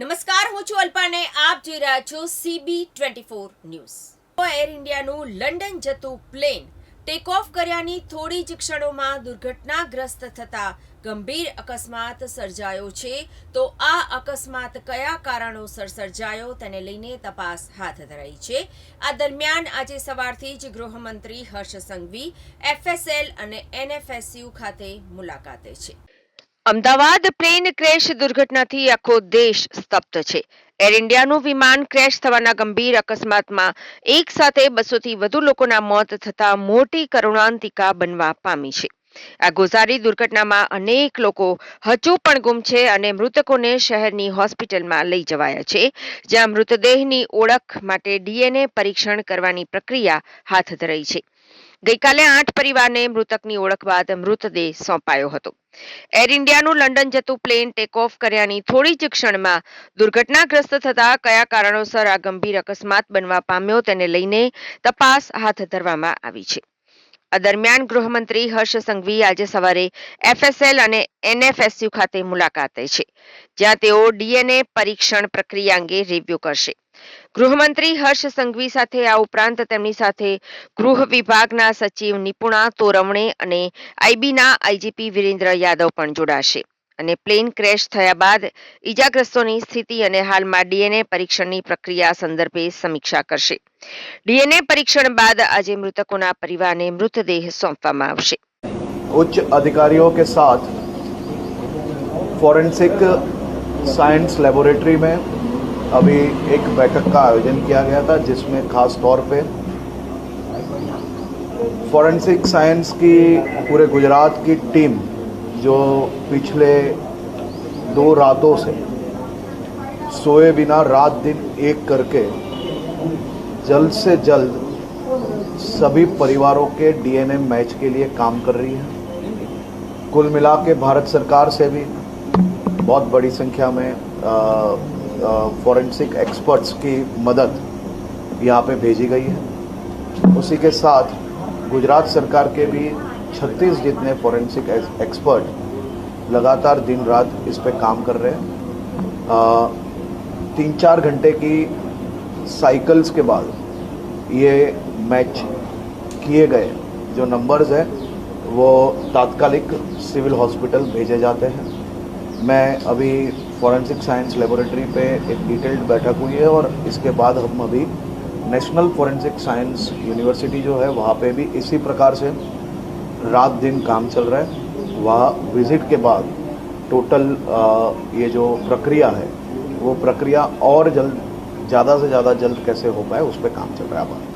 નમસ્કાર હું છું અલ્પાને આપ જોઈ રહ્યા છો CB twenty four news Air ઇન્ડિયાનું London જતું પ્લેન ટેક ઓફ કર્યાની થોડી જ ક્ષણોમાં દુર્ઘટનાગ્રસ્ત થતા ગંભીર અકસ્માત સર્જાયો છે તો આ અકસ્માત કયા કારણોસર સર્જાયો તેને લઈને તપાસ હાથ ધરાઈ છે આ દરમિયાન આજે સવારથી જ ગૃહમંત્રી હર્ષ સંઘવી એફએસએલ અને એનએફએસયુ ખાતે મુલાકાતે છે અમદાવાદ પ્લેન ક્રેશ દુર્ઘટનાથી આખો દેશ સ્તબ્ધ છે એર ઇન્ડિયાનું વિમાન ક્રેશ થવાના ગંભીર અકસ્માતમાં એક સાથે બસોથી વધુ લોકોના મોત થતા મોટી કરુણાંતિકા બનવા પામી છે આ ગોઝારી દુર્ઘટનામાં અનેક લોકો હજુ પણ ગુમ છે અને મૃતકોને શહેરની હોસ્પિટલમાં લઈ જવાયા છે જ્યાં મૃતદેહની ઓળખ માટે ડીએનએ પરીક્ષણ કરવાની પ્રક્રિયા હાથ ધરાઈ છે ગઈકાલે આઠ પરિવારને મૃતકની ઓળખ બાદ મૃતદેહ સોંપાયો હતો એર ઇન્ડિયાનું લંડન જતું પ્લેન ટેક ઓફ કર્યાની થોડી જ ક્ષણમાં દુર્ઘટનાગ્રસ્ત થતા કયા કારણોસર આ ગંભીર અકસ્માત બનવા પામ્યો તેને લઈને તપાસ હાથ ધરવામાં આવી છે દરમિયાન ગૃહમંત્રી હર્ષ સંઘવી આજે સવારે એફએસએલ અને એનએફએસયુ ખાતે મુલાકાતે છે જ્યાં તેઓ ડીએનએ પરીક્ષણ પ્રક્રિયા અંગે રિવ્યૂ કરશે ગૃહમંત્રી હર્ષ સંઘવી સાથે આ ઉપરાંત તેમની સાથે ગૃહ વિભાગના સચિવ નિપુણા તોરવણે અને આઈબીના આઈજીપી વિરેન્દ્ર યાદવ પણ જોડાશે અને પ્લેન ક્રેશ થયા બાદ ઈજાગ્રસ્તોની સ્થિતિ અને હાલમાં ડીએનએ પરીક્ષણની પ્રક્રિયા સંદર્ભે સમીક્ષા કરશે ડીએનએ પરીક્ષણ બાદ આજે મૃતકોના પરિવારને મૃતદેહ સોંપવામાં આવશે ઉચ્ચ અધિકારીઓ કે સાથ ફોરેન્સિક સાયન્સ લેબોરેટરીમાં અબે એક બેઠકનું આયોજન કરવામાં આવ્યું હતું જેમાં ખાસ तौर પે ફોરેન્સિક સાયન્સની પૂરે ગુજરાતની ટીમ जो पिछले दो रातों से सोए बिना रात दिन एक करके जल्द से जल्द सभी परिवारों के डीएनए मैच के लिए काम कर रही है कुल मिला के भारत सरकार से भी बहुत बड़ी संख्या में फॉरेंसिक एक्सपर्ट्स की मदद यहाँ पे भेजी गई है उसी के साथ गुजरात सरकार के भी छत्तीस जितने फॉरेंसिक एक्सपर्ट लगातार दिन रात इस पर काम कर रहे हैं आ, तीन चार घंटे की साइकिल्स के बाद ये मैच किए गए जो नंबर्स हैं वो तात्कालिक सिविल हॉस्पिटल भेजे जाते हैं मैं अभी फॉरेंसिक साइंस लेबोरेटरी पे एक डिटेल्ड बैठक हुई है और इसके बाद हम अभी नेशनल फॉरेंसिक साइंस यूनिवर्सिटी जो है वहाँ पे भी इसी प्रकार से रात दिन काम चल रहा है वहाँ विजिट के बाद टोटल ये जो प्रक्रिया है वो प्रक्रिया और जल्द ज़्यादा से ज़्यादा जल्द कैसे हो पाए उस पर काम चल रहा है